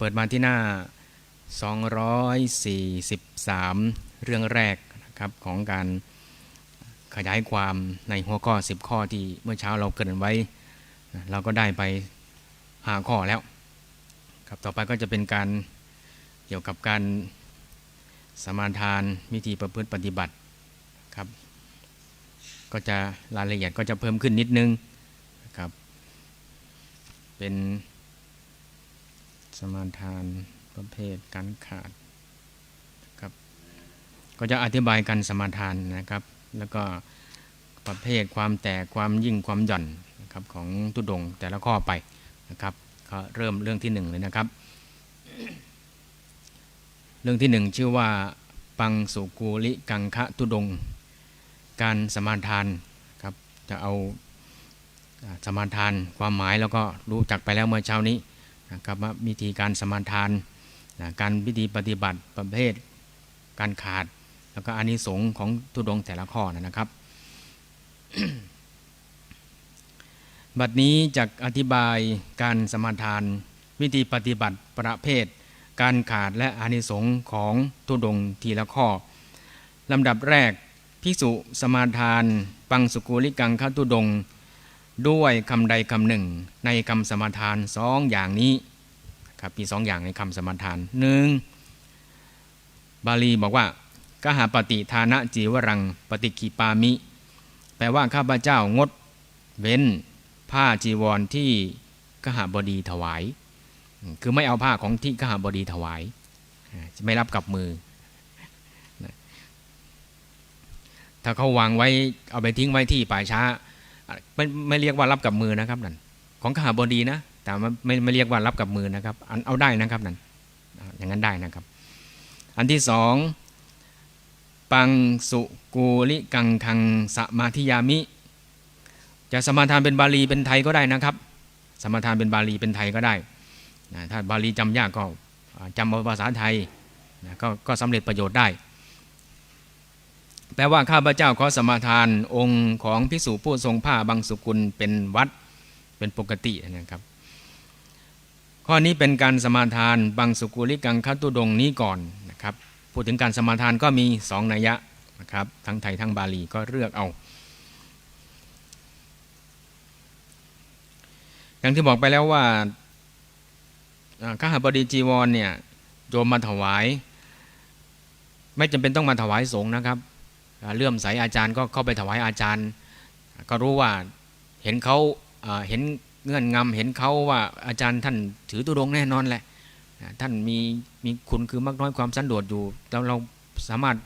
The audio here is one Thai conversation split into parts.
เปิดมาที่หน้า 243 เรื่องแรกนะครับของการขยายความในหัวข้อ 10 ข้อที่เมื่อเช้าเราเกรินไว้ เราก็ได้ไป5ข้อแล้วครับต่อไปก็จะเป็นการเกี่ยวกับการสมาทานวิธีประพฤติปฏิบัติครับก็จะรายละเอียดก็จะเพิ่มขึ้นนิดนึงนะครับเป็น สมาทานประเภทการขาดครับก็จะอธิบายการสมาทานนะครับ แล้วก็ประเภทความแตกความยิ่งความหย่อนนะครับของตุดงแต่ละข้อไปนะครับก็เริ่มเรื่องที่หนึ่งเลยนะครับ เรื่องที่หนึ่งชื่อว่าปังสุกูลิกังคะตุดง การสมาทานครับจะเอาสมาทานความหมายแล้วก็รู้จักไปแล้วเมื่อเช้านี้ นะครับว่าวิธีการสมาทานนะการวิธีปฏิบัติประเภทการขาด แล้วก็อานิสงส์ของทุดงแต่ละข้อนะครับ บัดนี้จะอธิบายการสมาทาน วิธีปฏิบัติประเภท การขาดและอานิสงส์ของทุดงทีละข้อลำดับแรกภิกษุสมาทาน ปังสุกุลิกังคตุดง ด้วยคำใดคำหนึ่ง ในคำสมทานสองอย่างนี้ครับมีสองอย่างในคำสมทานหนึ่งบาลีบอกว่ากหาปฏิทานะจีวรังปฏิกิปามิ แปลว่าข้าพเจ้างด เว้น ผ้าจีวรที่กหาบดีถวาย คือไม่เอาผ้าของที่กหาบดีถวาย จะไม่รับกับมือ ถ้าเขาวางไว้เอาไปทิ้งไว้ที่ป่าช้า ไม่ไม่เรียกว่ารับกับมือนะครับนั่นของกหาบดีนะ แต่ไม่ไม่เรียกว่ารับกับมือนะครับอันเอาได้นะครับนั่นอย่างนั้นได้นะครับ อันที่สองปังสุกูลิกังคังสมาธิยามิ จะสมาทานเป็นบาลีเป็นไทยก็ได้นะครับ สมาทานเป็นบาลีเป็นไทยก็ได้นะถ้าบาลีจำยากก็จำภาษาไทยก็ก็สำเร็จประโยชน์ได้ แปลว่าข้าพเจ้าขอสมาทานองค์ของพิสูผู้ทรงผ้าบางสุกุลเป็นวัดเป็นปกตินะครับ ข้อนี้เป็นการสมาทานบางสุกุลิกังคัตุดงนี้ก่อนนะครับพูดถึงการสมาทานก็มีสองนัยยะนะครับทั้งไทยทั้งบาลีก็เลือกเอาอย่างที่บอกไปแล้วว่าข้าหาบดีจีวรเนี่ยโยมมาถวาย ไม่จำเป็นต้องมาถวายสงฆ์นะครับ เลื่อมใสอาจารย์ก็เข้าไปถวายอาจารย์ ก็รู้ว่าเห็นเขาเห็นเงื่อนงำเห็นเขาว่าอาจารย์ท่านถือตุดงแน่นอนแหละท่านมีมีคุณคือมากน้อยความสันโดษอยู่เราเราสามารถ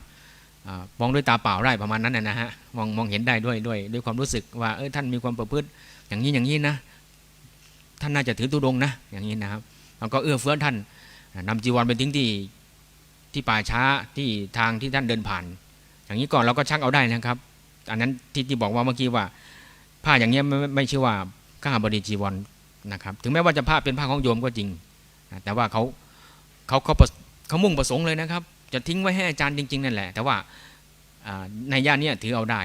อมองด้วยตาเปล่าได้ประมาณนั้นนะฮะมองมองเห็นได้ด้วยด้วยด้วยความรู้สึกว่าเออท่านมีความประพฤติอย่างนี้อย่างนี้นะท่านน่าจะถือตุดงนะอย่างนี้นะครับเราก็เอื้อเฟื้อท่านนำจีวรไปทิ้งที่ที่ป่าช้าที่ทางที่ท่านเดินผ่าน อย่างนี้ก่อนเราก็ชักเอาได้นะครับ อันนั้นที่ที่บอกว่าเมื่อกี้ว่า ผ้าอย่างเงี้ยไม่ไม่ไม่ใช่ว่าข้าบดีจีวรนะครับ ถึงแม้ว่าจะผ้าเป็นผ้าของโยมก็จริง แต่ว่าเขาเขาเขาเขามุ่งประสงค์เลยนะครับ จะทิ้งไว้ให้อาจารย์จริง ๆ นั่นแหละ แต่ว่าในย่านนี้ถือเอาได้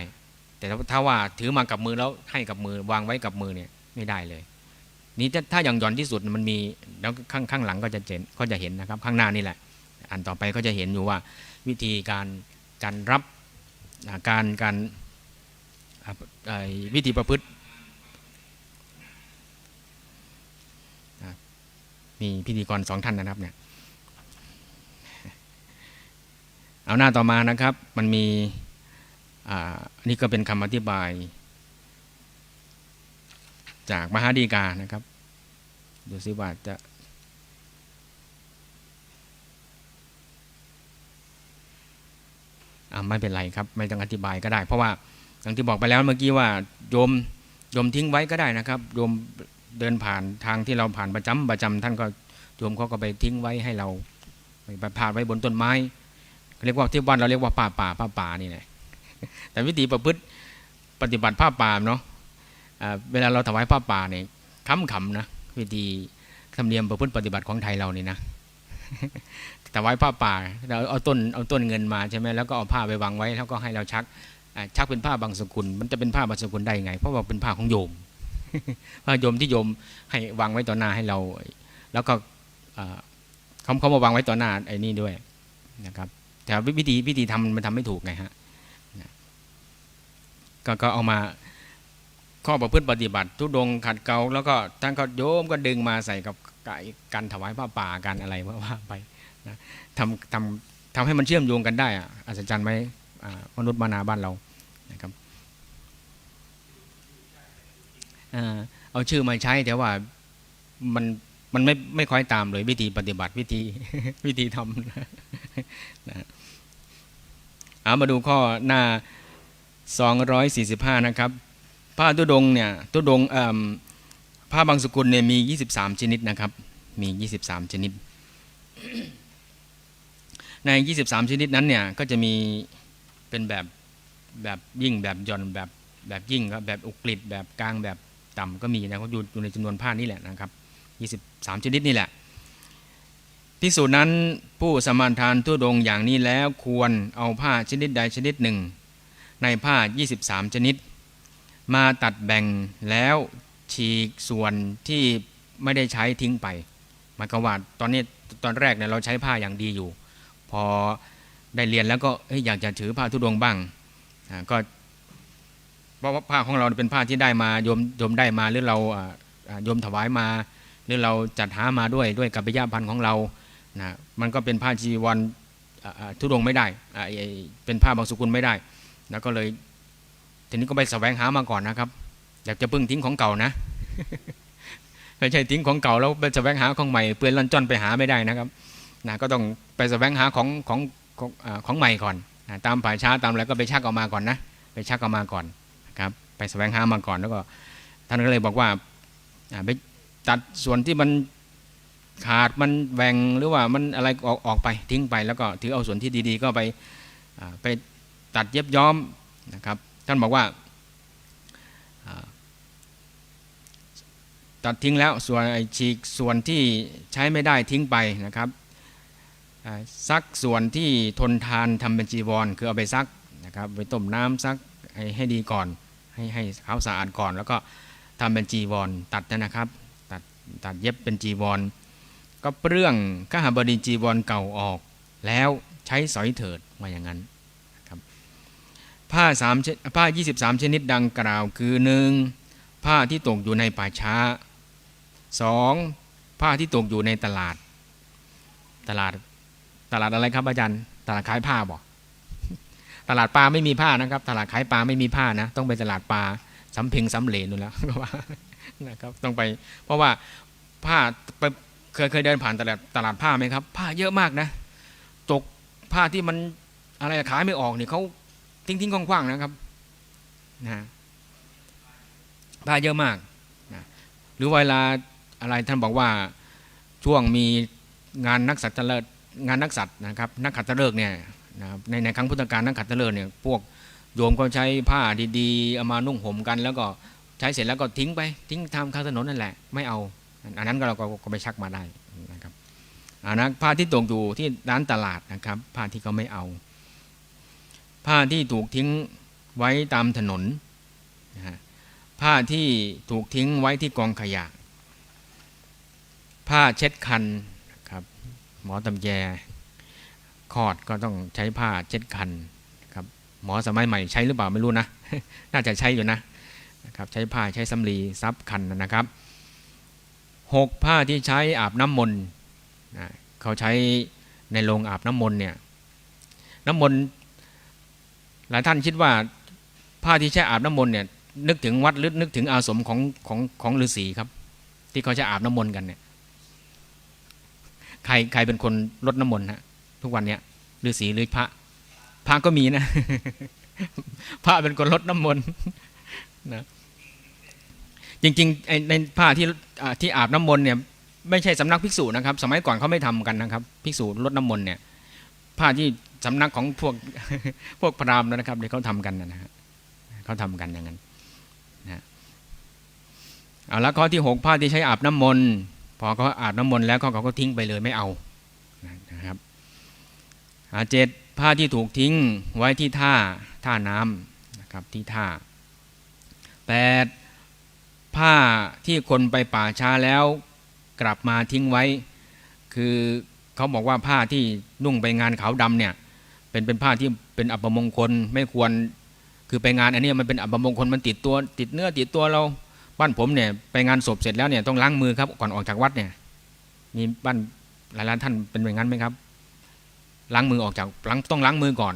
แต่ถ้าว่าถือมากับมือแล้วให้กับมือวางไว้กับมือเนี่ยไม่ได้เลย นี่ถ้าถ้าอย่างหย่อนที่สุดมันมีแล้วข้างข้างหลังก็จะเห็นก็จะเห็นนะครับ ข้างหน้านี่แหละ อันต่อไปก็จะเห็นอยู่ว่าวิธีการการรับ การการวิธีประพฤติมีพิธีกรสองท่านนะครับเนี่ยเอาหน้าต่อมานะครับ มันมีอันนี่ก็เป็นคำอธิบาย จากมหาดีกานะครับ ดูซิว่าจะ อ่า ไม่เป็นไรครับไม่ต้องอธิบายก็ได้ เพราะว่าอย่างที่บอกไปแล้วเมื่อกี้ว่าโยมโยมทิ้งไว้ก็ได้นะครับโยมเดินผ่านทางที่เราผ่านประจำประจำท่านก็โยมเขาก็ไปทิ้งไว้ให้เราไปผ่านไว้บนต้นไม้เรียกว่าที่บ้านเราเรียกว่าป่าป่าผ้าป่านี่แหละแต่วิธีประพฤติปฏิบัติผ้าป่าเนาะเวลาเราถวายผ้าป่าเนี่ยคำขำนะวิธีธรรมเนียมประพฤติปฏิบัติของไทยเรานี่นะ ถวายผ้าป่าเราเอาต้นเอาต้นเงินมาใช่ไหมแล้วก็เอาผ้าไปวางไว้แล้วก็ให้เราชักชักเป็นผ้าบางสกุล มันจะเป็นผ้าบางสกุลได้ไง เพราะว่าเป็นผ้าของโยมผ้าโยมที่โยมให้วางไว้ต่อหน้าให้เรา แล้วก็อ่าเขาเขามาวางไว้ต่อหน้าไอ้นี่ด้วยนะครับ แต่วิธีวิธีทำมันทำไม่ถูกไงฮะก็ก็เอามาข้อประพฤติปฏิบัติ ทุดงขัดเกลาแล้วก็ท่านก็โยมก็ดึงมาใส่กับ การถวายผ้าป่าการอะไรว่าวาไปนะทำทำทำให้มันเชื่อมโยงกันได้อะอัศจรรย์ไหมมนุษย์มานาบ้านเรานะครับอเอาชื่อมาใช้แต่ว่ามันมันไม่ไม่ค่อยตามเลยวิธีปฏิบัติวิธีวิธีทำนะนะเอามาดูข้อหน้า 245 นะครับผ้าตุดงเนี่ยตุดงเอิ่ม ผ้าบางสกุลเนี่ยมี 23 ชนิดนะครับ มี 23 ชนิด ใน 23 ชนิดนั้นเนี่ยก็จะมีเป็นแบบแบบยิ่งแบบหย่อนแบบแบบยิ่งครับแบบอุกฤษแบบกลางแบบต่ำก็มีนะครับอยู่อยู่ในจำนวนผ้านี่แหละนะครับ 23 ชนิดนี่แหละพิสูจน์นั้นผู้สมานทานทุดงอย่างนี้แล้วควรเอาผ้าชนิดใดชนิดหนึ่ง ในผ้า 23 ชนิด มาตัดแบ่งแล้ว ฉีกส่วนที่ไม่ได้ใช้ทิ้งไปหมายความว่าตอนนี้ตอนแรกเนี่ยเราใช้ผ้าอย่างดีอยู่ พอได้เรียนแล้วก็อยากจะถือผ้าทุดงบ้างก็เพราะว่าผ้าของเราเป็นผ้าที่ได้มาโยมโยมได้มาหรือเราโยมถวายมา หรือเราจัดหามาด้วยด้วยกับปยาพันธ์ของเรานะมันก็เป็นผ้าจีวรทุดงไม่ได้เป็นผ้าบางสุกุลไม่ได้ แล้วก็เลยทีนี้ก็ไปแสวงหามาก่อนนะครับ อยากจะพึ่งทิ้งของเก่านะไม่ใช่ทิ้งของเก่าแล้วไปแสวงหาของใหม่เปลือนล่อนจ้อนไปหาไม่ได้นะครับนะก็ต้องไปแสวงหาของของของของใหม่ก่อนนะตามป่าช้าตามอะไรก็ไปชักออกมาก่อนนะ ไปชักออกมาก่อนนะครับไปแสวงหามาก่อนแล้วก็ท่านก็เลยบอกว่าไปตัดส่วนที่มันขาดมันแหว่งหรือว่ามันอะไรออกออกไปทิ้งไปแล้วก็ถือเอาส่วนที่ดีๆ ก็ไปไปตัดเย็บย้อมนะครับ ท่านบอกว่าอ่า ตัดทิ้งแล้วส่วนไอ้ฉีกส่วนที่ใช้ไม่ได้ทิ้งไปนะครับซักส่วนที่ทนทานทำเป็นจีวร คือเอาไปซักนะครับไปต้มน้ำซักให้ให้ดีก่อน ให้ให้ขาวสะอาดก่อน แล้วก็ทำเป็นจีวร ตัดนะครับตัดตัดเย็บเป็นจีวร ก็เปลื้องข้าหบดีจีวรเก่าออก แล้วใช้สอยเถิดมาอย่างนั้นนะครับผ้าสามชผ้า 23 ชนิดดังกล่าวคือหนึ่งผ้าที่ตกอยู่ในป่าช้า สองผ้าที่ตกอยู่ในตลาด ตลาดตลาดอะไรครับอาจารย์ตลาดขายผ้าบอกตลาดปลาไม่มีผ้านะครับ ตลาดขายปลาไม่มีผ้านะ ต้องไปตลาดปลาสำเพ็งสำเหรนนู่นแล้วก็ว่านะครับต้องไป เพราะว่าผ้าไปเคยเคยเดินผ่านตลาดตลาดผ้าไหมครับ ผ้าเยอะมากนะตกผ้าที่มันอะไรขายไม่ออกเนี่ยเขาทิ้งทิ้งๆคว่างๆนะครับนะผ้าเยอะมากนะหรือเวลา อะไรท่านบอกว่าช่วงมีงานนักสัตว์เลิศงานนักสัตว์นะครับนักขัตฤกษ์เนี่ยนะครับในในครั้งพุทธกาลนักขัตฤกษ์เนี่ยพวกโยมก็ใช้ผ้าดีๆเอามานุ่งห่มกัน แล้วก็ใช้เสร็จแล้วก็ทิ้งไปทิ้งตามข้างถนนนั่นแหละไม่เอา อันนั้นก็เราก็ก็ไปชักมาได้นะครับอันนั้นผ้าที่ตกอยู่ที่ร้านตลาดนะครับผ้าที่เขาไม่เอา ผ้าที่ถูกทิ้งไว้ตามถนนนะฮะผ้าที่ถูกทิ้งไว้ที่กองขยะ ผ้าเช็ดคันครับหมอตำแยคลอดก็ต้องใช้ผ้าเช็ดคันครับหมอสมัยใหม่ใช้หรือเปล่าไม่รู้นะ น่าจะใช้อยู่นะครับใช้ผ้าใช้สำลีซับคันนะครับหกผ้าที่ใช้อาบน้ำมนต์นะเขาใช้ในโรงอาบน้ำมนต์เนี่ยน้ำมนต์หลายท่านคิดว่าผ้าที่ใช้อาบน้ำมนต์เนี่ยนึกถึงวัดหรือนึกถึงอาสมของของของฤาษีครับ ที่เขาจะอาบน้ำมนต์กันเนี่ย ใครใครเป็นคนรดน้ำมนต์ฮะทุกวันเนี้ยฤาษีหรือพระ พระก็มีนะ พระเป็นคนรดน้ำมนต์นะจริงๆในผ้าที่ที่อาบน้ำมนต์เนี่ยไม่ใช่สำนักภิกษุนะครับ สมัยก่อนเขาไม่ทำกันนะครับภิกษุรดน้ำมนต์เนี่ยผ้าที่สำนักของพวกพวกพราหมณ์นะครับที่เขาทำกันนะฮะเขาทำกันอย่างนั้นเอาละข้อที่หกผ้าที่ใช้อาบน้ำมนต์ พอเขาอาบน้ำมนต์แล้วเขาเขาก็ทิ้งไปเลยไม่เอานะครับอาเจ็ดผ้าที่ถูกทิ้งไว้ที่ท่าท่าน้ำนะครับที่ท่าแปดผ้าที่คนไปป่าช้าแล้วกลับมาทิ้งไว้ คือเขาบอกว่าผ้าที่นุ่งไปงานขาวดำเนี่ยเป็นเป็นผ้าที่เป็นอัปมงคลไม่ควรคือไปงานอันนี้มันเป็นอัปมงคลมันติดตัวติดเนื้อติดตัวเรา บ้านผมเนี่ยไปงานศพเสร็จแล้วเนี่ยต้องล้างมือครับก่อนออกจากวัดเนี่ย มีบ้านหลายร้านท่านเป็นอย่างนั้นไหมครับล้างมือออกจากล้างต้องล้างมือก่อน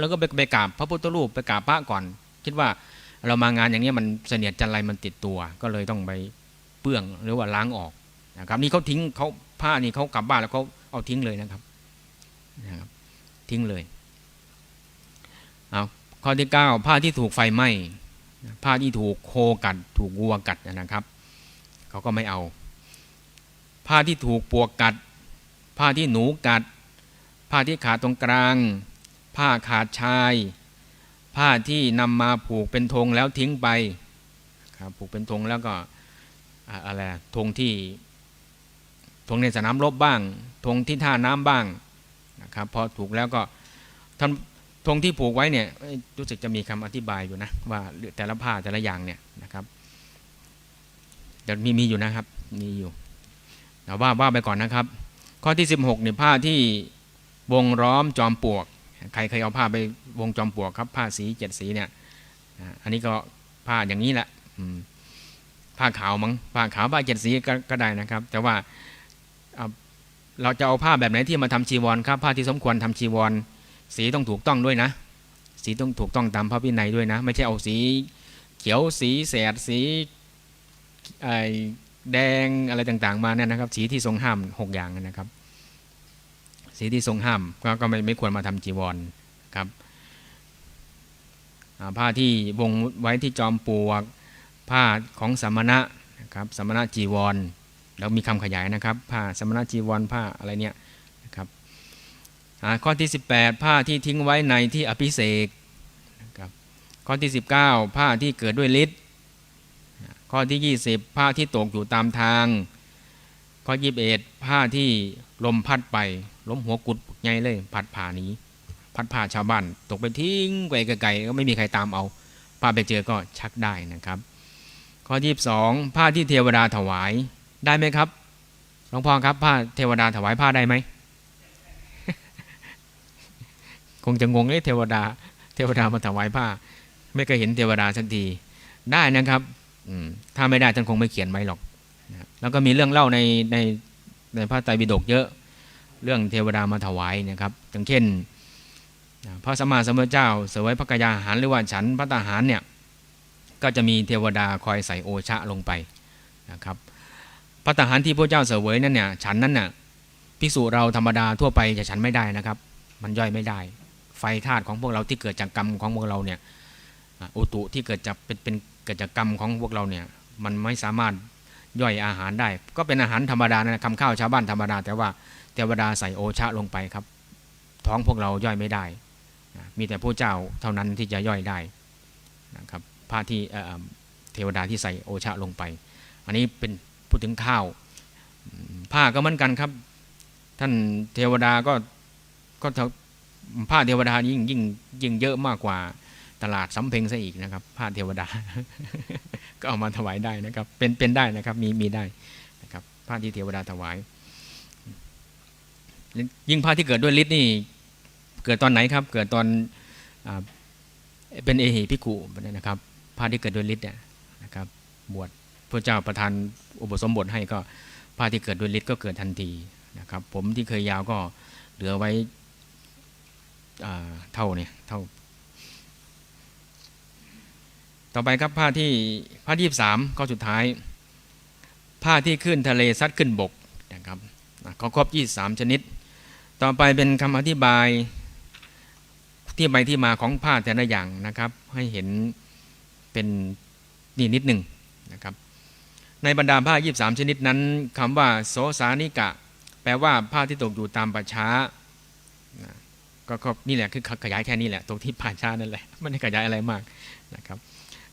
แล้วก็ไปไปกราบพระพุทธรูปไปกราบพระก่อน คิดว่าเรามางานอย่างนี้มันเสนียดจันไรมันติดตัว ก็เลยต้องไปเปื้องหรือว่าล้างออกนะครับนี่เขาทิ้งเขาผ้านี่เขากลับบ้านแล้วเขาเอาทิ้งเลยนะครับนะครับทิ้งเลยเอาข้อที่เก้าผ้าที่ถูกไฟไหม้ ผ้าที่ถูกโคกัด ถูกวัวกัดนะครับ เขาก็ไม่เอา ผ้าที่ถูกปวกกัด ผ้าที่หนูกัด ผ้าที่ขาดตรงกลาง ผ้าขาดชาย ผ้าที่นำมาผูกเป็นธงแล้วทิ้งไปครับผูกเป็นธงแล้วก็อะไรธงที่ธงในสนามรบบ้างธงที่ท่าน้ำบ้างนะครับพอถูกแล้วก็ทำ ธงที่ผูกไว้เนี่ยรู้สึกจะมีคำอธิบายอยู่นะว่าแต่ละผ้าแต่ละอย่างเนี่ยนะครับจะมีมีอยู่นะครับมีอยู่แต่ว่าว่าไปก่อนนะครับ ข้อที่ 16เนี่ยผ้าที่วงล้อมจอมปลวก ใครเคยเอาผ้าไปวงจอมปลวกครับผ้าสีเจ็ดสีเนี่ยอันนี้ก็ผ้าอย่างนี้แหละผ้าขาวมั้งผ้าขาวผ้าเจ็ดสีกก็ได้นะครับ แต่ว่าเราจะเอาผ้าแบบไหนที่มาทำชีวรครับผ้าที่สมควรทำชีวร สีต้องถูกต้องด้วยนะ สีต้องถูกต้องตามพระวินัยด้วยนะ ไม่ใช่เอาสีเขียวสีแสดสีแดงอะไรต่างๆ มาเนี่ยนะครับ สีที่ทรงห้ามหกอย่างนะครับ สีที่ทรงห้ามก็ก็ไม่ไม่ควรมาทำจีวรครับผ้าที่วงไว้ที่จอมปลวกผ้าของสมณะนะครับสมณะจีวร แล้วมีคำขยายนะครับ ผ้าสมณะจีวรผ้าอะไรเนี่ย ข้อที่ 18 ผ้าที่ทิ้งไว้ในที่อภิเษกครับข้อที่ 19 ผ้าที่เกิดด้วยฤทธิ์ข้อที่ 20 ผ้าที่ตกอยู่ตามทาง ข้อ 21 ผ้าที่ลมพัดไปล้มหัวกุดไงเลยพัดผ่านี้ พัดผ่าชาวบ้านตกไปทิ้งไกลไกลก็ไม่มีใครตามเอาผ้าไปเจอก็ชักได้นะครับ ข้อ 22 ผ้าที่เทวดาถวายได้ไหมครับหลวงพ่อครับผ้าเทวดาถวายผ้าได้ไหม คงจะงงเลยเทวดา เทวดามาถวายผ้า ไม่เคยเห็นเทวดาสักทีได้นะครับถ้าไม่ได้ท่านคงไม่เขียนไว้หรอกแล้วก็มีเรื่องเล่าในในในพระไตรปิฎกเยอะ เรื่องเทวดามาถวายนะครับอย่างเช่นพระสมมาสมพุทธเจ้า เสวยพระกยาหารหรือว่าฉันพระตาหารเนี่ยก็จะมีเทวดาคอยใส่โอชะลงไปนะครับพระทหารที่พระเจ้าเสวยนั่นเนี่ยฉันนั้นน่ะภิกษุเราธรรมดาทั่วไปจะฉันไม่ได้นะครับ มันย่อยไม่ได้ ไฟธาตุของพวกเราที่เกิดจากกรรมของพวกเราเนี่ยอุตุที่เกิดจากเป็นเป็นเกิดจากกรรมของพวกเราเนี่ยมันไม่สามารถย่อยอาหารได้ ก็เป็นอาหารธรรมดานะคำข้าวชาวบ้านธรรมดา แต่ว่าเทวดาใส่โอชะลงไปครับ ท้องพวกเราย่อยไม่ได้ มีแต่พระเจ้าเท่านั้นที่จะย่อยได้นะครับผ้าที่เทวดาที่ใส่โอชะลงไป อันนี้เป็นพูดถึงข้าว ผ้าก็เหมือนกันครับ ท่านเทวดาก็ก็ ผ้าเทวดายิ่งยิ่งยิ่งเยอะมากกว่าตลาดสำเพ็งซะอีกนะครับ ผ้าเทวดา ก็เอามาถวายได้นะครับ เป็นเป็นได้นะครับ มีมีได้นะครับ ผ้าที่เทวดาถวาย ยิ่งผ้าที่เกิดด้วยฤทธิ์นี่ เกิดตอนไหนครับ เกิดตอนเป็นเอหิพิกุนะครับ ผ้าที่เกิดด้วยฤทธิ์เนะครับ บวชพระเจ้าประทานอุปสมบทให้ก็ผ้าที่เกิดด้วยฤทธิ์ก็เกิดทันทีนะครับ ผมที่เคยยาวก็เหลือไว้ เท่าเนี่ยเท่า ต่อไปครับผ้าที่ผ้าที่สามข้อสุดท้าย ผ้าที่ขึ้นทะเลซัดขึ้นบกนะครับเขาครบยี่สามชนิด ต่อไปเป็นคำอธิบายที่ไปที่มาของผ้าแต่ละอย่างนะครับ ให้เห็นเป็นนี่นิดหนึ่งนะครับ ในบรรดาผ้ายีบสามชนิดนั้นคำว่าโสสานิกะ แปลว่าผ้าที่ตกอยู่ตามป่าช้า ก็นี่แหละคือขยายแค่นี้แหละตรงที่ป่าช้านั่นแหละไม่ได้ขยายอะไรมากนะครับ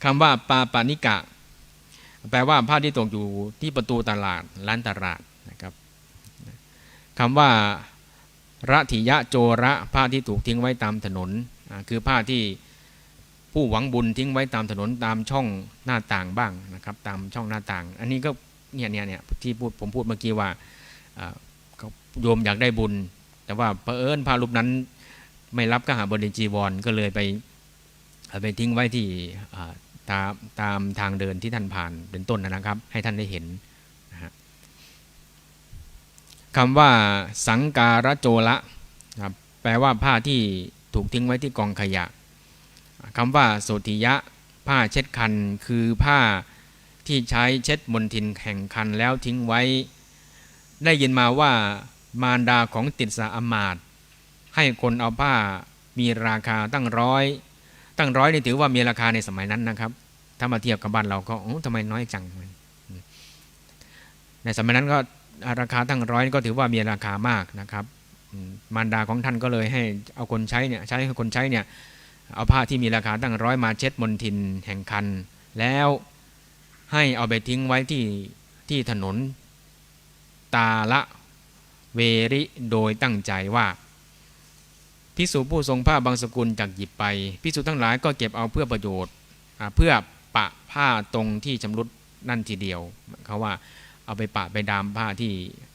คำว่าปาปานิกะ แปลว่าผ้าที่ตกอยู่ที่ประตูตลาดร้านตลาดนะครับคำว่าระถิยะโจระผ้าที่ถูกทิ้งไว้ตามถนนคือผ้าที่ผู้หวังบุญทิ้งไว้ตามถนนตามช่องหน้าต่างบ้างนะครับ ตามช่องหน้าต่าง อันนี้ก็เนี่ยเนี่ยเนี่ยที่พูดผมพูดเมื่อกี้ว่าเขาโยมอยากได้บุญ แต่ว่าเผอิญพระรูปนั้น ไม่รับกหาบดีจีวรก็เลยไปเอาไปทิ้งไว้ที่ตามตามทางเดินที่ท่านผ่านเป็นต้นนะครับ ให้ท่านได้เห็นนะฮะคำว่าสังการโจละครับแปลว่าผ้าที่ถูกทิ้งไว้ที่กองขยะคำว่าโสติยะ ผ้าเช็ดคัน คือผ้าที่ใช้เช็ดมลทินแห่งคันแล้วทิ้งไว้ ได้ยินมาว่ามารดาของติดสาอมาต ให้คนเอาผ้ามีราคาตั้งร้อย ตั้งร้อยนี่ถือว่ามีราคาในสมัยนั้นนะครับ ถ้ามาเทียบกับบ้านเราก็โอ้ทำไมน้อยจัง ในสมัยนั้นก็ราคาตั้งร้อยก็ถือว่ามีราคามากนะครับมารดาของท่านก็เลยให้เอาคนใช้เนี่ยใช้ให้คนใช้เนี่ยเอาผ้าที่มีราคาตั้งร้อยมาเช็ดมลทินแห่งคัน แล้วให้เอาไปทิ้งไว้ที่ที่ถนนตาละเวริโดยตั้งใจว่า พิสูจผู้ทรงผ้าบางสกุลจากหยิบไปพิสูจทั้งหลายก็เก็บเอาเพื่อประโยชน์เพื่อปะผ้าตรงที่ชำรุดนั่นทีเดียวเขาว่าเอาไปปะไปดามผ้าที่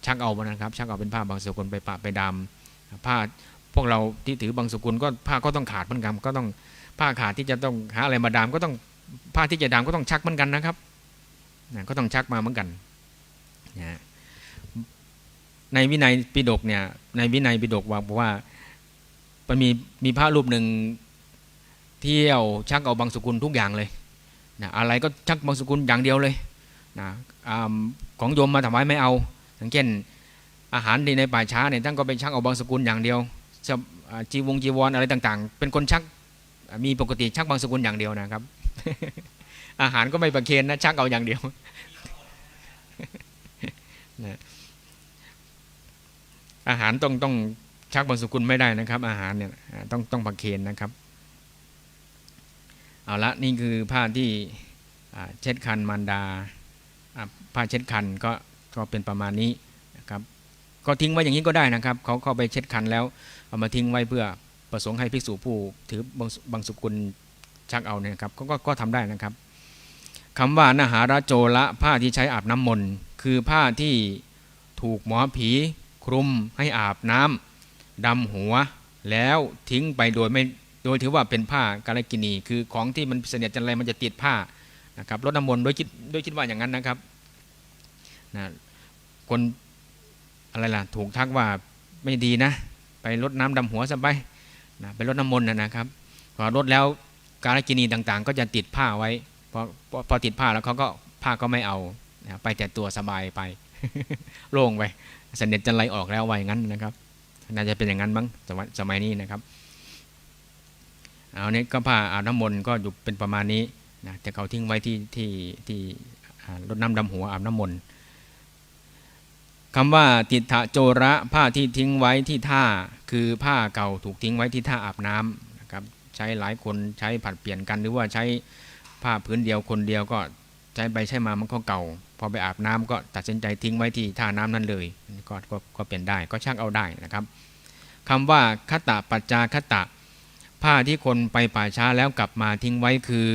ชักเอานะครับ ชักเอาเป็นผ้าบางสกุลไปปะไปดามผ้าพวกเราที่ถือบางสกุลก็ผ้าก็ต้องขาดเหมือนกันก็ต้องผ้าขาดที่จะต้องหาอะไรมาดามก็ต้องผ้าที่จะดามก็ต้องชักเหมือนกันนะครับนะก็ต้องชักมาเหมือนกันนะในวินัยปิฎกเนี่ยในวินัยปิฎกบอกว่า มันมีมีพระรูปหนึ่งเที่ยวชักเอาบางสกุลทุกอย่างเลยนะอะไรก็ชักบางสกุลอย่างเดียวเลยนะอของโยมมาถวายไม่เอาอย่างเช่นอาหารดีในป่าช้าเนี่ยท่านก็ไปชักเอาบางสกุลอย่างเดียวจะจีวงจีวรอะไรต่างๆ เป็นคนชักมีปกติชักบางสกุลอย่างเดียวนะครับ อาหารก็ไม่ประเคนนะชักเอาอย่างเดียวนะอาหารต้องต้อง ชักบางสกุลไม่ได้นะครับ อาหารเนี่ยต้องต้องประเคนนะครับ เอาละนี่คือผ้าที่เช็ดคันมารดาผ้าเช็ดคันก็ก็เป็นประมาณนี้นะครับก็ทิ้งไว้อย่างนี้ก็ได้นะครับเขาเข้าไปเช็ดคันแล้วเอามาทิ้งไว้เพื่อประสงค์ให้ภิกษุผู้ถือบางบางสกุลชักเอาเนี่ยครับก็ก็ก็ทำได้นะครับคำว่านาหาราโจละผ้าที่ใช้อาบน้ำมนต์คือผ้าที่ถูกหมอผีคลุมให้อาบน้ำ ดำหัว แล้วทิ้งไปโดยไม่โดยถือว่าเป็นผ้ากาลกินี คือของที่มันเสนียดจันไรมันจะติดผ้านะครับรดน้ำมนต์โดยคิดโดยคิดว่าอย่างนั้นนะครับนะคนอะไรล่ะถูกทักว่าไม่ดีนะ ไปรดน้ำดำหัวซะไปนะไปรดน้ำมนต์นะนะครับ พอรดแล้วการกินีต่างๆ ก็จะติดผ้าไว้พอพอพอติดผ้าแล้วเขาก็ผ้าก็ไม่เอานะไปแต่ตัวสบายไปโล่งไปเสน็จจันไรออกแล้วไว้งั้นนะครับ น่าจะเป็นอย่างนั้นบ้างสมัยสมัยนี้นะครับเอาเนี้ก็ผ้าอาบน้ำมนต์ก็อยู่เป็นประมาณนี้นะแต่เขาทิ้งไว้ที่ที่ที่รดน้ำดำหัวอาบน้ำมนต์คำว่าติถะโจระผ้าที่ทิ้งไว้ที่ท่าคือผ้าเก่าถูกทิ้งไว้ที่ท่าอาบน้ำนะครับใช้หลายคนใช้ผัดเปลี่ยนกันหรือว่าใช้ผ้าพื้นเดียวคนเดียวก็ ใช้ไปใช้มามันก็เก่า พอไปอาบน้ำก็ตัดสินใจทิ้งไว้ที่ท่าน้ำนั้นเลยก็ก็ก็เปลี่ยนได้ก็ชักเอาได้นะครับคำว่าคตะปัจจาคตะ ผ้าที่คนไปป่าช้าแล้วกลับมาทิ้งไว้คือ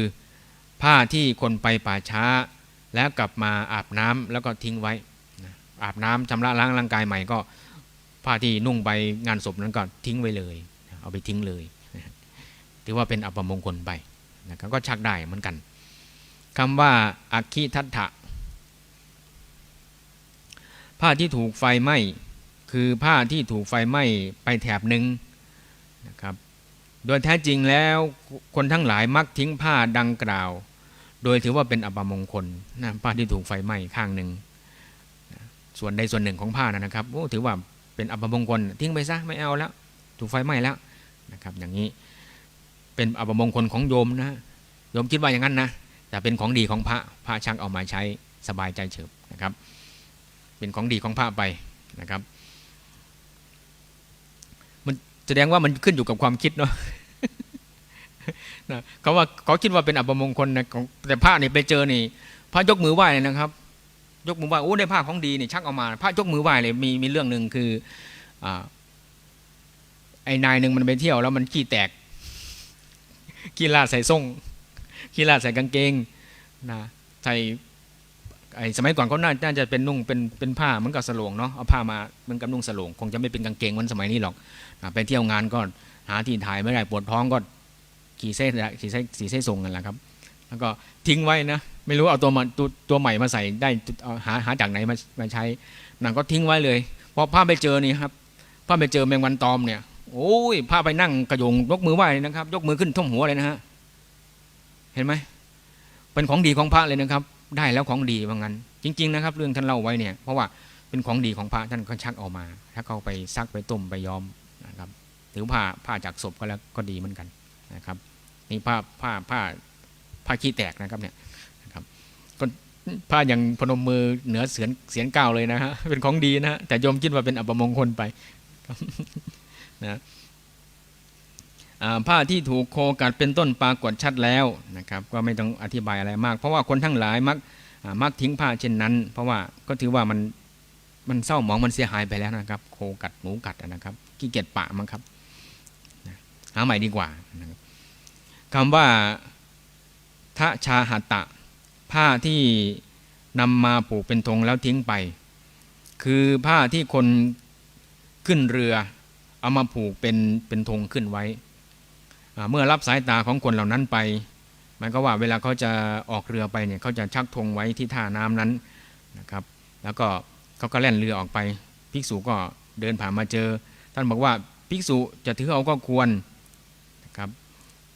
ผ้าที่คนไปป่าช้า แล้วกลับมาอาบน้ำแล้วก็ทิ้งไว้ อาบน้ำชำระล้างร่างกายใหม่ก็ผ้าที่นุ่งไปงานศพนั้นก็ทิ้งไว้เลย เอาไปทิ้งเลย ถือว่าเป็นอัปมงคลไปนะครับก็ชักได้เหมือนกัน คำว่าอัคคิทัตถะผ้าที่ถูกไฟไหม้คือผ้าที่ถูกไฟไหม้ไปแถบหนึ่งนะครับโดยแท้จริงแล้วคนทั้งหลายมักทิ้งผ้าดังกล่าว โดยถือว่าเป็นอัปมงคลนะผ้าที่ถูกไฟไหม้ข้างหนึ่งส่วนใดส่วนหนึ่งของผ้านะนะครับโอ้ถือว่าเป็นอัปมงคลทิ้งไปซะไม่เอาแล้ว ถูกไฟไหม้แล้วนะครับ อย่างนี้เป็นอัปมงคลของโยมนะโยมคิดว่าอย่างนั้นนะ แต่เป็นของดีของพระพระช่างเอามาใช้สบายใจเฉิบนะครับ เป็นของดีของพระไปนะครับ มันแสดงว่ามันขึ้นอยู่กับความคิดเนาะนะเขาว่าเขาคิดว่าเป็นอัปมงคลนะแต่พระนี่ไปเจอนี่ พระยกมือไหว้เลยนะครับ ยกมือไหว้โอ้ได้ผ้าของดีนี่ชักเอามาผ้ายกมือไหว้เลยมีมีเรื่องหนึ่งคืออ่าไอ้นายหนึ่งมันไปเที่ยวแล้วมันขี้แตกขี้ลาดใส่ส่ง ขี้ลาดใส่กางเกงนะใส่ไอ้สมัยก่อนเขาน่าน่าจะเป็นนุ่งเป็นเป็นผ้าเหมือนกับสโลงเนาะเอาผ้ามาเหมือนกับนุ่งสโลงคงจะไม่เป็นกางเกงเหมือนสมัยนี้หรอกไปเที่ยวงานก็หาที่ถ่ายไม่ได้ปวดท้องก็ขี่เส้นขี่เส้นขี่เส้นส่งกันแหละครับ แล้วก็ทิ้งไว้นะไม่รู้เอาตัวมาตัวตัวใหม่มาใส่ได้หาหาจากไหนมามาใช้นั่นก็ทิ้งไว้เลยพอผ้าไปเจอนี่ครับผ้าไปเจอแมงวันตอมเนี่ยโอ้ยผ้าไปนั่งกระยงยกมือไหว้นะครับ ยกมือขึ้นท่วมหัวเลยนะฮะ เห็นไหมเป็นของดีของพระเลยนะครับ ได้แล้วของดีว่างั้น จริง ๆนะครับ เรื่องท่านเล่าไว้เนี่ย เพราะว่าเป็นของดีของพระท่านก็ชักออกมา ถ้าเขาไปซักไปต้มไปย้อมนะครับหรือผ้าผ้าจากศพก็แล้วก็ดีเหมือนกันนะครับนี่ผ้าผ้าผ้าผ้าขี้แตกนะครับเนี่ยนะครับก็ผ้าอย่างพนมมือเหนือเสียนเสียนเก้าเลยนะฮะเป็นของดีนะฮะแต่โยมคิดว่าเป็นอัปมงคลไปนะ ผ้าที่ถูกโคกัดเป็นต้นปรากฏชัดแล้วนะครับก็ไม่ต้องอธิบายอะไรมาก เพราะว่าคนทั้งหลายมักมักทิ้งผ้าเช่นนั้น เพราะว่าก็ถือว่ามันมันเศร้าหมองมันเสียหายไปแล้วนะครับ โคกัดหนูกัดนะครับขี้เกียจปะมั้งครับหาใหม่ดีกว่าคำว่าทะชาหัตตะ ผ้าที่นำมาผูกเป็นธงแล้วทิ้งไป คือผ้าที่คนขึ้นเรือ เอามาผูกเป็นเป็นธงขึ้นไว้ เมื่อรับสายตาของคนเหล่านั้นไปหมายก็ว่าเวลาเขาจะออกเรือไปเนี่ยเขาจะชักธงไว้ที่ท่าน้ำนั้นนะครับ แล้วก็เขาก็แล่นเรือออกไป ภิกษุก็เดินผ่านมาเจอ ท่านบอกว่าภิกษุจะถือเอาก็ควรนะครับ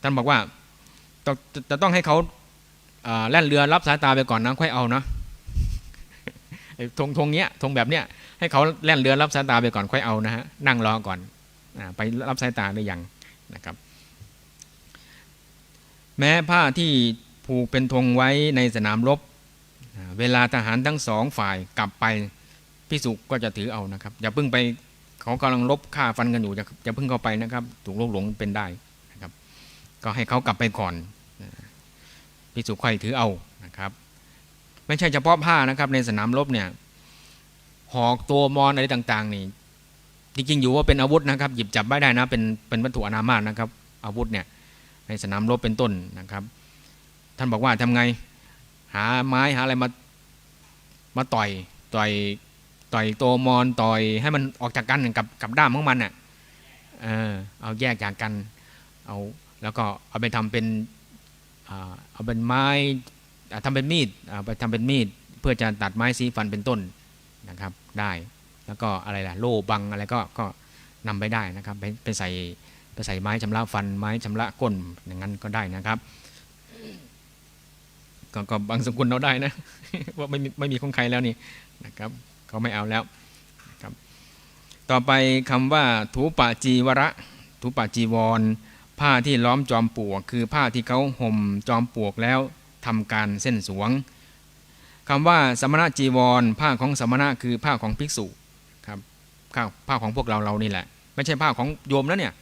ท่านบอกว่าจะต้องให้เขาแล่นเรือรับสายตาไปก่อนนะค่อยเอานะธงธงเนี้ยธงแบบเนี้ยให้เขาแล่นเรือรับสายตาไปก่อนค่อยเอานะฮะนั่งรอก่อนไปรับสายตาหรือยังนะครับ แม้ผ้าที่ผูกเป็นธงไว้ในสนามรบ เวลาทหารทั้งสองฝ่ายกลับไปพิสุก็จะถือเอานะครับ อย่าเพิ่งไปเขากำลังลบฆ่าฟันกันอยู่อย่าเพิ่งเข้าไปนะครับ ถูกลบหลงเป็นได้นะครับ ก็ให้เขากลับไปก่อนพิสุค่อยถือเอานะครับ ไม่ใช่เฉพาะผ้านะครับในสนามรบเนี่ยหอกตัวมอนอะไรต่าง ๆ นี่จริงๆอยู่ว่าเป็นอาวุธนะครับ หยิบจับไม่ได้นะ เป็นเป็นวัตถุอนามาตนะครับ อาวุธเนี่ย ในสนามรบเป็นต้นนะครับ ท่านบอกว่าทำไงหาไม้หาอะไรมามาต่อยต่อยต่อยตัวมอนต่อยให้มันออกจากกันกับกับด้ามของมันอะเออเอาแยกจากกันเอาแล้วก็เอาไปทำเป็นเอาเป็นไม้อ่าทำเป็นมีดเอาไปทำเป็นมีด เพื่อจะตัดไม้สีฟันเป็นต้นนะครับได้ แล้วก็อะไรล่ะโล่บังอะไรก็ก็นำไปได้นะครับไปไปใส่ ไปใส่ไม้ชำระฟันไม้ชำระก้นอย่างนั้นก็ได้นะครับก็ก็บางสกุลเราได้นะว่าไม่มีไม่มีของใครแล้วนี่นะครับเขาไม่เอาแล้วนะครับต่อไปคำว่าถูปะจีวระถูปะจีวร ผ้าที่ล้อมจอมปลวก คือผ้าที่เขาห่มจอมปลวกแล้วทำการเส้นสวงคำว่าสมณะจีวร ผ้าของสมณะคือผ้าของภิกษุครับผ้าผ้าของพวกเราเรานี่แหละ ไม่ใช่ผ้าของโยมแล้วเนี่ย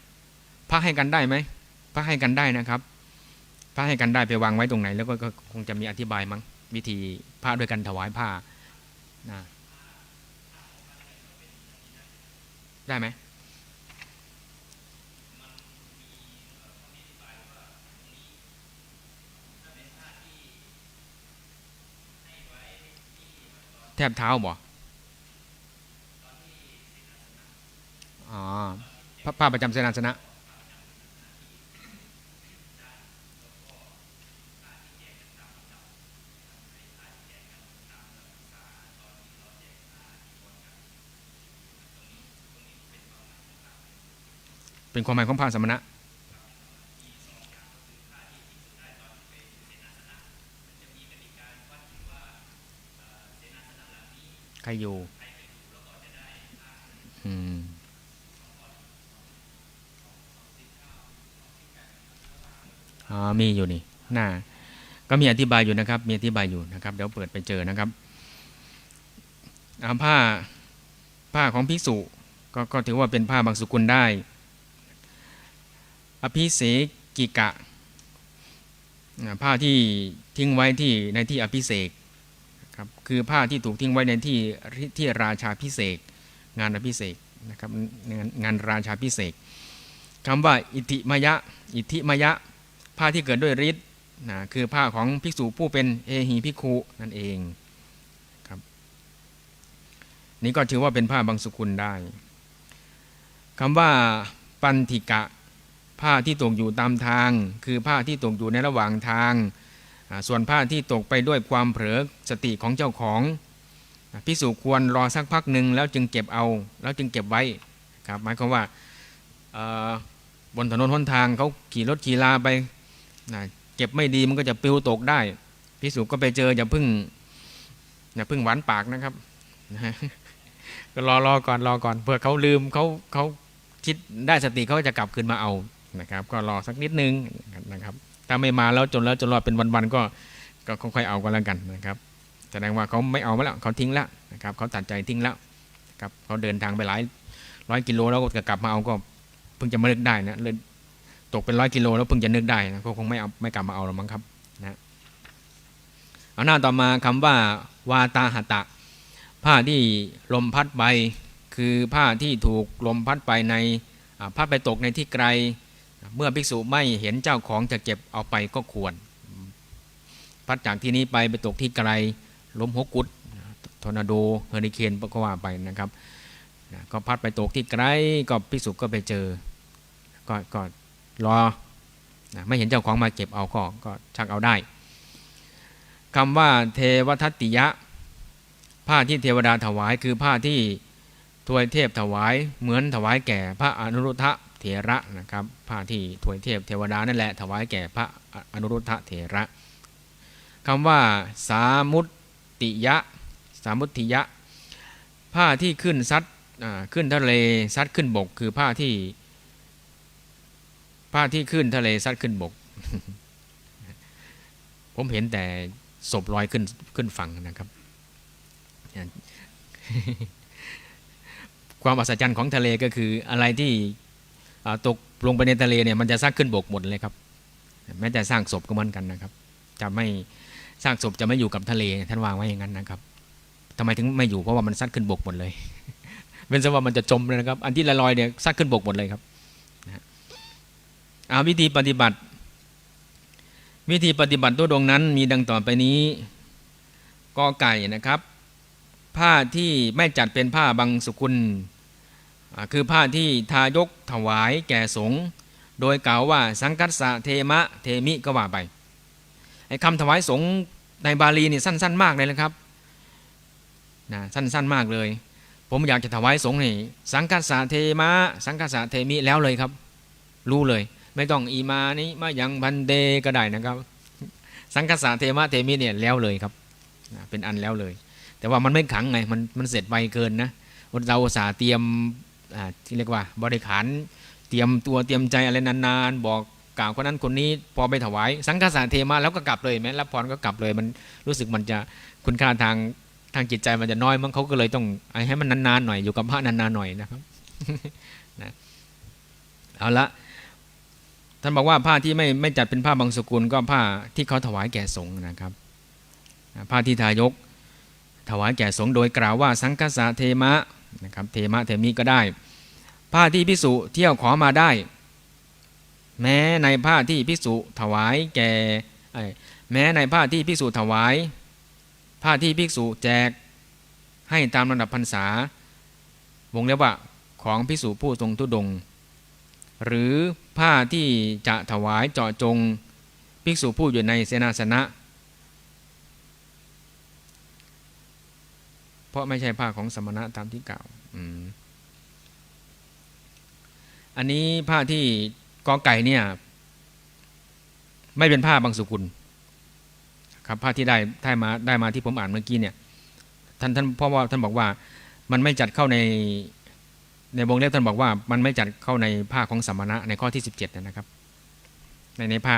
พระให้กันได้ไหมพระให้กันได้นะครับ พระให้กันได้ไปวางไว้ตรงไหน แล้วก็คงจะมีอธิบายมั้งวิธีพระด้วยกันถวายผ้านะได้ไหมแทบเท้าบ่อ๋อผ้าประจำเสนาสนะ เป็นความหมายของพระสมณะใครอยู่อืมอ๋อมีอยู่นี่น้าก็มีอธิบายอยู่นะครับ มีอธิบายอยู่นะครับ เดี๋ยวเปิดไปเจอนะครับอาผ้าผ้าของภิกษุก็ก็ถือว่าเป็นผ้าบางสุกุลได้ อภิเสกิกะผ้าที่ทิ้งไว้ที่ในที่อภิเษกครับคือผ้าที่ถูกทิ้งไว้ในที่ที่ราชาพิเศษงานอภิเษกนะครับงานราชาพิเศษกคำว่าอิทิมยะ อิทิมยะ ผ้าที่เกิดด้วยฤทธิ์นะคือผ้าของภิกษุผู้เป็นเอหีภิกุนั่นเองครับนี่ก็ถือว่าเป็นผ้าบางสุกุลได้คำว่าปันธิกะ ผ้าที่ตกอยู่ตามทาง คือผ้าที่ตกอยู่ในระหว่างทาง ส่วนผ้าที่ตกไปด้วยความเผลอสติของเจ้าของพิสูจควรรอสักพักหนึ่งแล้วจึงเก็บเอา แล้วจึงเก็บไว้ครับหมายความว่าบนถนนหนทางเขาขี่รถขี่ลาไปเก็บไม่ดีมันก็จะปิวตกได้พิสูจก็ไปเจออย่าเพึ่งอย่าเพึ่งหวานปากนะครับนะฮะก็รอรอก่อนรอก่อนเผื่อเขาลืมเขาเขาคิดได้สติเขาจะกลับคืนมาเอา นะครับ ก็รอสักนิดนึงนะครับ ถ้าไม่มาแล้วจนแล้วจนรอเป็นวันๆก็ก็ค่อยๆเอาก็แล้วกันนะครับแสดงว่าเขาไม่เอาแล้วเขาทิ้งแล้วนะครับเขาตัดใจทิ้งแล้วครับเขาเดินทางไปหลายร้อยกิโลแล้วก็กลับมาเอาก็เพิ่งจะมานึกได้นะเลยตกเป็นร้อยกิโลแล้วเพิ่งจะนึกได้นะก็คงไม่เอาไม่กลับมาเอาหรอกมั้งครับนะเอาหน้าต่อมาคำว่าวาตาหตะ ผ้าที่ลมพัดไปคือผ้าที่ถูกลมพัดไปในอ่าพัดไปตกในที่ไกล เมื่อภิกษุไม่เห็นเจ้าของจะเก็บเอาไปก็ควร พัดจากที่นี้ไปไปตกที่ไกลล้มฮกุดทอร์นาโดเฮอริเคนก็ว่าไปนะครับก็พัดไปตกที่ไกลก็ภิกษุก็ไปเจอ ก็ก็รอไม่เห็นเจ้าของมาเก็บเอาก็ก็ชักเอาได้คำว่าเทวทัตติยะ ผ้าที่เทวดาถวายคือผ้าที่ทวยเทพถวายเหมือนถวายแก่พระอนุรุทธะ เถระนะครับผ้าที่ทวยเทพเทวดานั่นแหละถวายแก่พระอนุรุทธะเถระคำว่าสามุติยะสามุติยะ ผ้าที่ขึ้นซัดขึ้นทะเลซัดขึ้นบก คือผ้าที่ ผ้าที่ขึ้นทะเลซัดขึ้นบก ผมเห็นแต่ศพลอยขึ้นขึ้นฝั่งนะครับความอัศจรรย์ของทะเลก็คืออะไรที่ ตกลงไปในทะเลเนี่ยมันจะสร้างขึ้นบกหมดเลยครับ แม้แต่สร้างศพก็เหมือนกันนะครับ จะไม่สร้างศพจะไม่อยู่กับทะเลท่านวางไว้อย่างนั้นนะครับทำไมถึงไม่อยู่เพราะว่ามันซัดขึ้นบกหมดเลยเป็นซะว่ามันจะจมเลยนะครับ อันที่ลอยเนี่ยซัดขึ้นบกหมดเลยครับนะฮะอาวิธีปฏิบัติ วิธีปฏิบัติตัวดวงนั้น มีดังต่อไปนี้กอไก่นะครับ ผ้าที่ไม่จัดเป็นผ้าบางสุกุล คือผ้าที่ทายกถวายแก่สงฆ์โดยกล่าวว่าสังกัสสะเทมะเทมิก็ว่าไปไอ้คำถวายสงฆ์ในบาลีนี่สั้น ๆ มากเลยนะครับนะสั้น ๆ มากเลย ผมอยากจะถวายสงฆ์นี่สังกัสสะเทมะสังกัสสะเทมิแล้วเลยครับ รู้เลย ไม่ต้องอีมานี้มายังพันเดก็ได้นะครับ สังกัสสะเทมะเทมิเนี่ยแล้วเลยครับนะเป็นอันแล้วเลย แต่ว่ามันไม่ขังไงมันมันเสร็จไวเกินนะเราสาเตรียม ที่เรียกว่าบริขารเตรียมตัวเตรียมใจอะไรนานๆ บอกกล่าวคนนั้นคนนี้พอไปถวาย สังฆสารเทมาแล้วก็กลับเลยแม้รับพรก็กลับเลยมันรู้สึกมันจะคุณค่าทางทางจิตใจมันจะน้อยมั้งเขาก็เลยต้องให้มันนานๆหน่อยอยู่กับพระนานๆหน่อยนะครับนะเอาละท่านบอกว่าผ้าที่ไม่ไม่จัดเป็นผ้าบางสกุล ก็ผ้าที่เขาถวายแก่สงฆ์นะครับผ้าที่ทายก ถวายแก่สงฆ์โดยกล่าวว่าสังฆสาเทมะ นะครับเทมะเทมิก็ได้ ผ้าที่พิสุเที่ยวขอมาได้ แม้ในผ้าที่พิสุถวายแก่แม้ในผ้าที่พิสุถวาย ผ้าที่ภิกษุแจกให้ตามลำดับพรรษาวงเล็บว่าของพิสุผู้ทรงทุดง หรือผ้าที่จะถวายเจาะจง ภิกษุผู้อยู่ในเสนาสนะ เพ ราะไม่ใช่ผ้าของสมณะตามที่กล่าวอันนี้ผ้าที่กอไก่เนี่ย ไม่เป็นผ้าบางสุกุล ครับผ้าที่ได้ได้มาได้มาที่ผมอ่านเมื่อกี้เนี่ย ท่านท่านพราะว่าท่านบอกว่ามันไม่จัดเข้าในในวงเล็บท่านบอกว่า มันไม่จัดเข้าในผ้าของสมณะในข้อที่สิบเจ็ดนะครับ ในในผ้า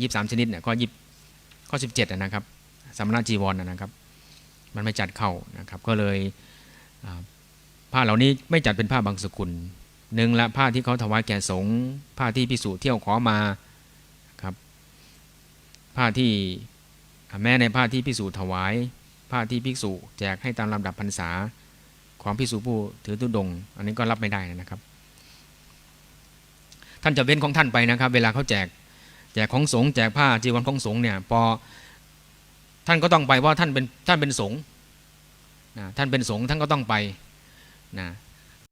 ยี่สามชนิดเนี่ยข้อยี่ข้อสิบเจ็ดนะครับสมณะจีวรนนะครับ มันไม่จัดเข้านะครับ ก็เลยผ้าเหล่านี้ไม่จัดเป็นผ้าบางสกุลหนึ่งละผ้าที่เขาถวายแก่สงฆ์ผ้าที่พิสูจน์เที่ยวขอมาครับ ผ้าที่แม้ในผ้าที่พิสูจน์ถวาย ผ้าที่ภิกษุแจกให้ตามลำดับพรรษาของภิกษุผู้ถือตุดง อันนี้ก็รับไม่ได้นะครับ ท่านจะเว้นของท่านไปนะครับ เวลาเขาแจกแจกของสงฆ์แจกผ้าจีวรของสงฆ์เนี่ยพอ ท่านก็ต้องไปว่าท่านเป็นท่านเป็นสงฆ์นะท่านเป็นสงฆ์ท่านก็ต้องไปนะ